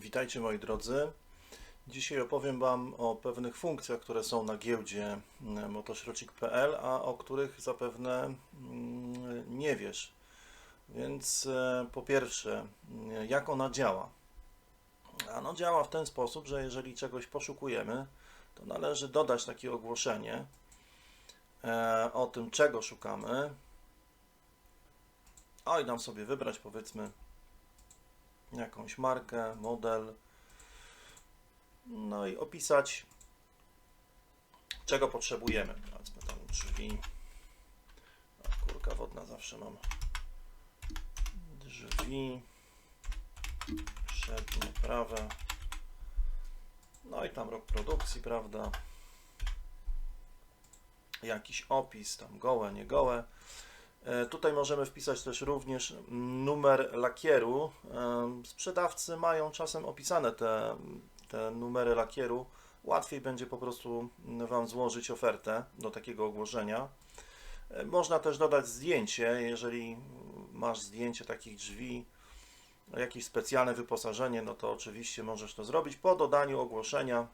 Witajcie moi drodzy. Dzisiaj opowiem Wam o pewnych funkcjach, które są na giełdzie mm, motośrocik.pl, a o których zapewne mm, nie wiesz. Więc e, po pierwsze, mm, jak ona działa? Ano działa w ten sposób, że jeżeli czegoś poszukujemy, to należy dodać takie ogłoszenie e, o tym, czego szukamy. Oj, dam sobie wybrać powiedzmy jakąś markę, model, no i opisać, czego potrzebujemy. Powiedzmy tam drzwi. Kurka wodna zawsze mam. Drzwi. Przednie, prawe. No i tam rok produkcji, prawda? Jakiś opis, tam gołe, nie gołe. E, Tutaj możemy wpisać też również numer lakieru. E, Sprzedawcy mają czasem opisane te, te numery lakieru. Łatwiej będzie po prostu Wam złożyć ofertę do takiego ogłoszenia. E, Można też dodać zdjęcie, jeżeli masz zdjęcie takich drzwi, jakieś specjalne wyposażenie, no to oczywiście możesz to zrobić. Po dodaniu ogłoszenia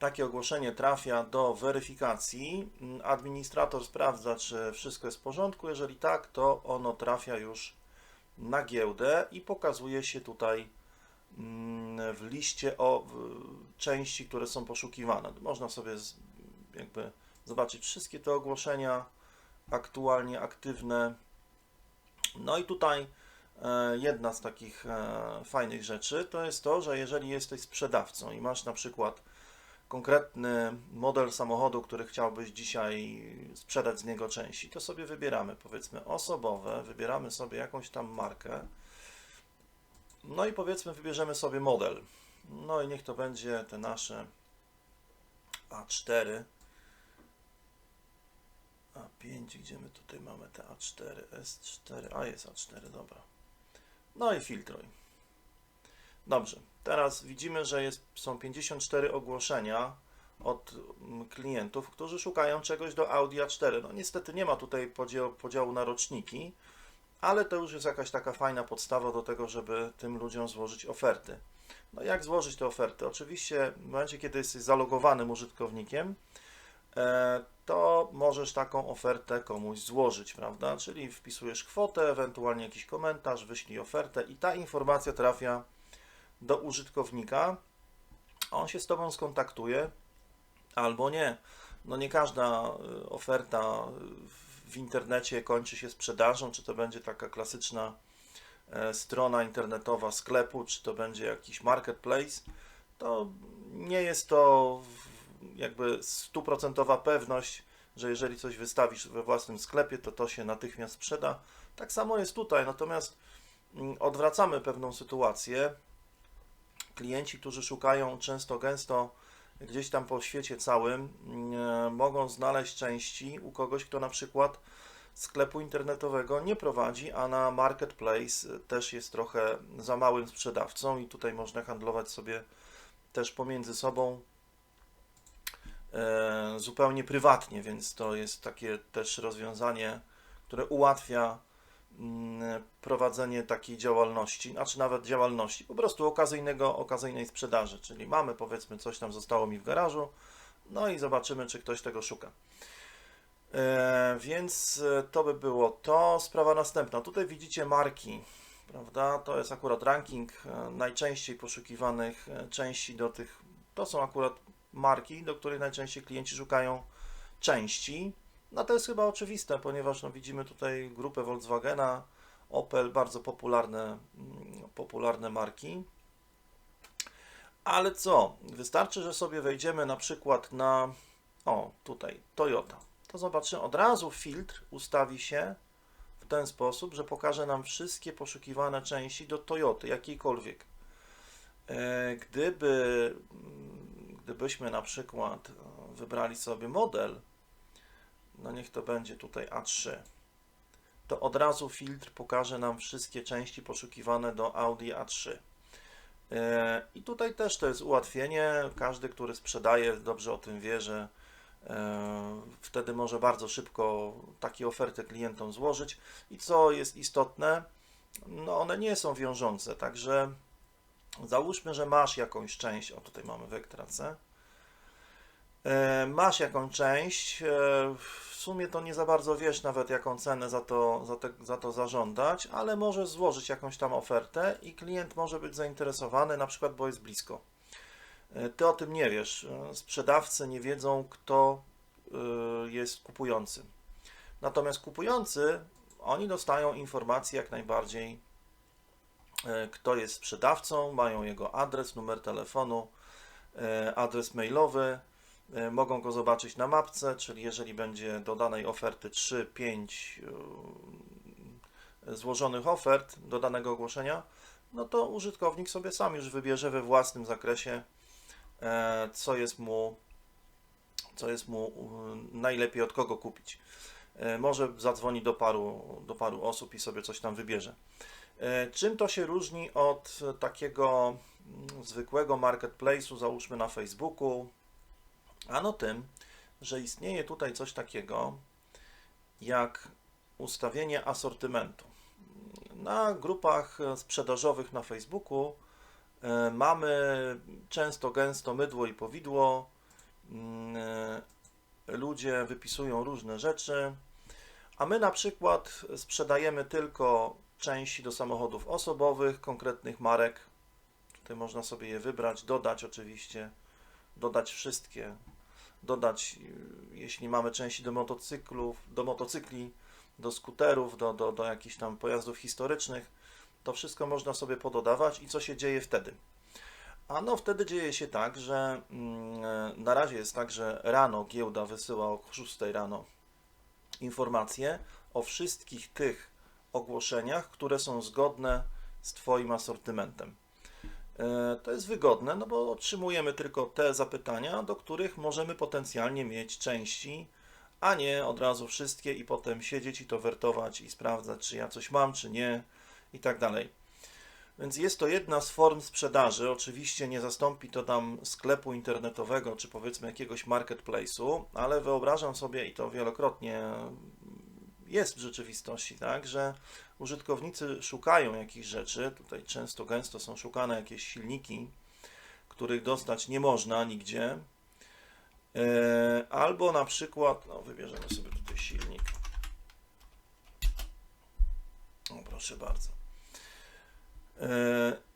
takie ogłoszenie trafia do weryfikacji. Administrator sprawdza, czy wszystko jest w porządku. Jeżeli tak, to ono trafia już na giełdę i pokazuje się tutaj mm, w liście o części, które są poszukiwane. Można sobie jakby zobaczyć wszystkie te ogłoszenia aktualnie aktywne. No i tutaj e, jedna z takich e, fajnych rzeczy to jest to, że jeżeli jesteś sprzedawcą i masz na przykład konkretny model samochodu, który chciałbyś dzisiaj sprzedać z niego części, to sobie wybieramy powiedzmy osobowe, wybieramy sobie jakąś tam markę. No i powiedzmy wybierzemy sobie model. No i niech to będzie te nasze A4. A5, gdzie my tutaj mamy te A4, S4, a jest A4, dobra. No i filtruj. Dobrze, teraz widzimy, że jest, są 54 ogłoszenia od mm, klientów, którzy szukają czegoś do Audi A4. No niestety nie ma tutaj podziału, podziału na roczniki, ale to już jest jakaś taka fajna podstawa do tego, żeby tym ludziom złożyć oferty. No jak złożyć te oferty? Oczywiście w momencie, kiedy jesteś zalogowanym użytkownikiem, e, to możesz taką ofertę komuś złożyć, prawda? Czyli wpisujesz kwotę, ewentualnie jakiś komentarz, wyślij ofertę i ta informacja trafia do użytkownika, on się z Tobą skontaktuje, albo nie. No nie każda y, oferta w internecie kończy się sprzedażą, czy to będzie taka klasyczna e, strona internetowa sklepu, czy to będzie jakiś marketplace, to nie jest to jakby stuprocentowa pewność, że jeżeli coś wystawisz we własnym sklepie, to to się natychmiast sprzeda. Tak samo jest tutaj, natomiast mm, odwracamy pewną sytuację klienci, którzy szukają często gęsto gdzieś tam po świecie całym, mm, mogą znaleźć części u kogoś, kto na przykład sklepu internetowego nie prowadzi, a na marketplace też jest trochę za małym sprzedawcą i tutaj można handlować sobie też pomiędzy sobą e, zupełnie prywatnie, więc to jest takie też rozwiązanie, które ułatwia prowadzenie takiej działalności, znaczy nawet działalności, po prostu okazyjnego, okazyjnej sprzedaży, czyli mamy powiedzmy coś tam zostało mi w garażu, no i zobaczymy, czy ktoś tego szuka. E, więc e, to by było to. Sprawa następna. Tutaj widzicie marki, prawda? To jest akurat ranking e, najczęściej poszukiwanych części do tych. To są akurat marki, do których najczęściej klienci szukają części. No to jest chyba oczywiste, ponieważ no, widzimy tutaj grupę Volkswagena, Opel, bardzo popularne, mm, popularne marki. Ale co? Wystarczy, że sobie wejdziemy na przykład na, o tutaj, Toyota. To zobaczymy, od razu filtr ustawi się w ten sposób, że pokaże nam wszystkie poszukiwane części do Toyoty, jakiejkolwiek. E, Gdyby, mm, gdybyśmy na przykład e, wybrali sobie model, no niech to będzie tutaj A3, to od razu filtr pokaże nam wszystkie części poszukiwane do Audi A3. E, I tutaj też to jest ułatwienie. Każdy, który sprzedaje, dobrze o tym wie, że e, wtedy może bardzo szybko takie oferty klientom złożyć. I co jest istotne, no one nie są wiążące, także Załóżmy, że masz jakąś część, o tutaj mamy E, masz jakąś część, e, w sumie to nie za bardzo wiesz nawet jaką cenę za to, za, te, za to zażądać, ale możesz złożyć jakąś tam ofertę i klient może być zainteresowany, na przykład, bo jest blisko. E, Ty o tym nie wiesz. E, Sprzedawcy nie wiedzą, kto e, jest kupujący. Natomiast kupujący, oni dostają informacje jak najbardziej, e, kto jest sprzedawcą, mają jego adres, numer telefonu, e, adres mailowy, e, mogą go zobaczyć na mapce, czyli jeżeli będzie do danej oferty 3, 5 e, złożonych ofert do danego ogłoszenia, no to użytkownik sobie sam już wybierze we własnym zakresie, e, co jest mu, co jest mu e, najlepiej od kogo kupić. E, Może zadzwoni do paru, do paru osób i sobie coś tam wybierze. E, Czym to się różni od takiego mm, zwykłego marketplace'u, załóżmy na Facebooku? Ano tym, że istnieje tutaj coś takiego jak ustawienie asortymentu. Na grupach sprzedażowych na Facebooku e, mamy często gęsto mydło i powidło. Mm, e, Ludzie wypisują różne rzeczy, a my na przykład sprzedajemy tylko części do samochodów osobowych, konkretnych marek. Tutaj można sobie je wybrać, dodać oczywiście, dodać wszystkie, dodać, y, jeśli mamy części do motocyklów, do motocykli, do skuterów, do, do, do jakichś tam pojazdów historycznych, to wszystko można sobie pododawać i co się dzieje wtedy? A no wtedy dzieje się tak, że mm, e, na razie jest tak, że rano giełda wysyła o 6 rano informacje o wszystkich tych ogłoszeniach, które są zgodne z Twoim asortymentem. E, To jest wygodne, no bo otrzymujemy tylko te zapytania, do których możemy potencjalnie mieć części, a nie od razu wszystkie i potem siedzieć i to wertować i sprawdzać, czy ja coś mam, czy nie i tak dalej. Więc jest to jedna z form sprzedaży. Oczywiście nie zastąpi to tam sklepu internetowego, czy powiedzmy jakiegoś marketplace'u, ale wyobrażam sobie i to wielokrotnie jest w rzeczywistości tak, że użytkownicy szukają jakichś rzeczy. Tutaj często, gęsto są szukane jakieś silniki, których dostać nie można nigdzie. E, Albo na przykład, no wybierzemy sobie tutaj silnik. O, proszę bardzo.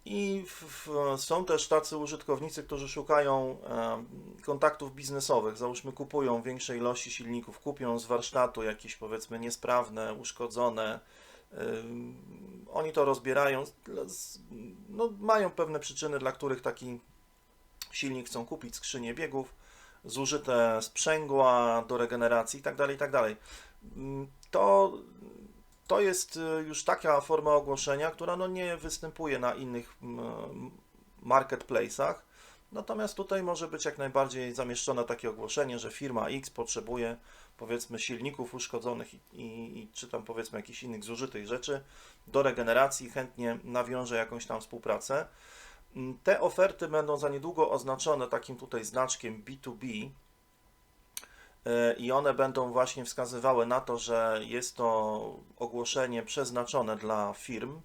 I w, w, są też tacy użytkownicy, którzy szukają e, kontaktów biznesowych. Załóżmy, kupują większe ilości silników, kupią z warsztatu jakieś powiedzmy niesprawne, uszkodzone. E, oni to rozbierają. No, mają pewne przyczyny, dla których taki silnik chcą kupić, skrzynię biegów, zużyte sprzęgła do regeneracji itd. itd. Mm, To to jest y, już taka forma ogłoszenia, która no nie występuje na innych marketplace'ach. Natomiast tutaj może być jak najbardziej zamieszczone takie ogłoszenie, że firma X potrzebuje powiedzmy silników uszkodzonych i, i, czy tam powiedzmy jakichś innych zużytych rzeczy do regeneracji, chętnie nawiąże jakąś tam współpracę. Mm, Te oferty będą za niedługo oznaczone takim tutaj znaczkiem B2B, E, i one będą właśnie wskazywały na to, że jest to ogłoszenie przeznaczone dla firm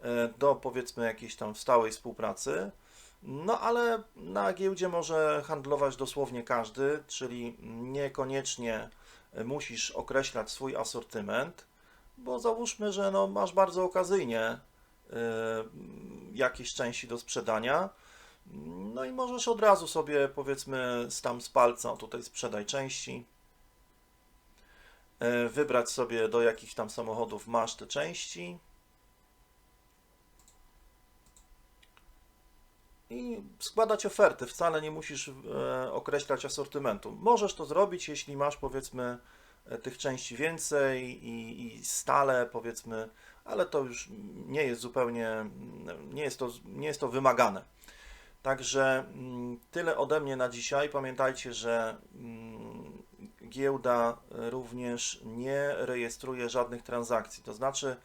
e, do powiedzmy jakiejś tam stałej współpracy. No ale na giełdzie może handlować dosłownie każdy, czyli niekoniecznie musisz określać swój asortyment, bo załóżmy, że no masz bardzo okazyjnie e, jakieś części do sprzedania. No i możesz od razu sobie, powiedzmy, tam z palca, tutaj sprzedaj części, e, wybrać sobie do jakich tam samochodów masz te części i składać oferty. Wcale nie musisz e, określać asortymentu. Możesz to zrobić, jeśli masz, powiedzmy, e, tych części więcej i, i stale, powiedzmy, ale to już nie jest zupełnie, nie jest to, nie jest to wymagane. Także mm, tyle ode mnie na dzisiaj. Pamiętajcie, że mm, giełda również nie rejestruje żadnych transakcji. To znaczy,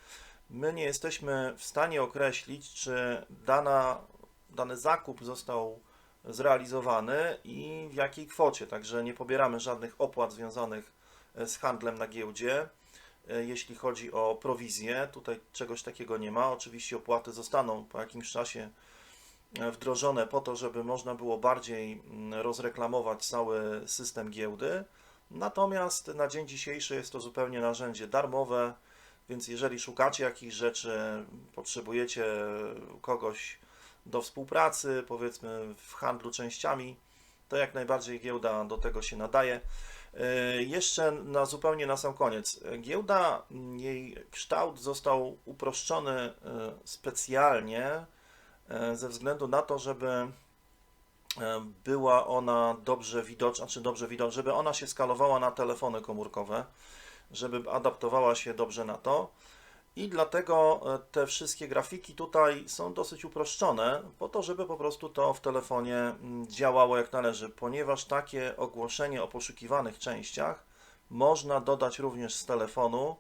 my nie jesteśmy w stanie określić, czy dana, dany zakup został zrealizowany i w jakiej kwocie. Także nie pobieramy żadnych opłat związanych e, z handlem na giełdzie. E, Jeśli chodzi o prowizję, tutaj czegoś takiego nie ma. Oczywiście opłaty zostaną po jakimś czasie wdrożone po to, żeby można było bardziej mm, rozreklamować cały system giełdy. Natomiast na dzień dzisiejszy jest to zupełnie narzędzie darmowe, więc jeżeli szukacie jakichś rzeczy, potrzebujecie kogoś do współpracy, powiedzmy w handlu częściami, to jak najbardziej giełda do tego się nadaje. E, Jeszcze na zupełnie na sam koniec. Giełda, jej kształt został uproszczony e, specjalnie ze względu na to, żeby e, była ona dobrze widoczna, czy dobrze widoczna, żeby ona się skalowała na telefony komórkowe, żeby adaptowała się dobrze na to. I dlatego e, te wszystkie grafiki tutaj są dosyć uproszczone, po to, żeby po prostu to w telefonie mm, działało jak należy, ponieważ takie ogłoszenie o poszukiwanych częściach można dodać również z telefonu.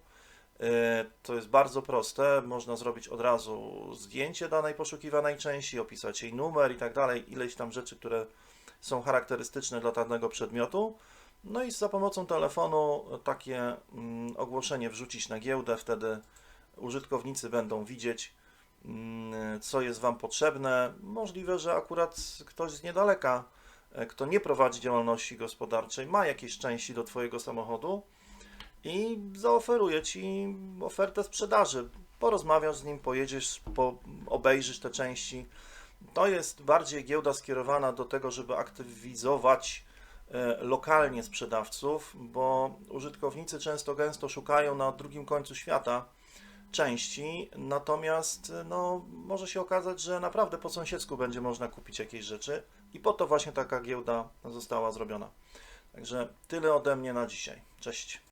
E, To jest bardzo proste, można zrobić od razu zdjęcie danej poszukiwanej części, opisać jej numer i tak dalej, ileś tam rzeczy, które są charakterystyczne dla danego przedmiotu. No i za pomocą telefonu takie mm, ogłoszenie wrzucić na giełdę, wtedy użytkownicy będą widzieć, mm, co jest Wam potrzebne. Możliwe, że akurat ktoś z niedaleka, e, kto nie prowadzi działalności gospodarczej, ma jakieś części do Twojego samochodu i zaoferuje Ci ofertę sprzedaży. Porozmawiasz z nim, pojedziesz, po, obejrzysz te części. To jest bardziej giełda skierowana do tego, żeby aktywizować e, lokalnie sprzedawców, bo użytkownicy często gęsto szukają na drugim końcu świata części, natomiast no, może się okazać, że naprawdę po sąsiedzku będzie można kupić jakieś rzeczy i po to właśnie taka giełda została zrobiona. Także tyle ode mnie na dzisiaj. Cześć.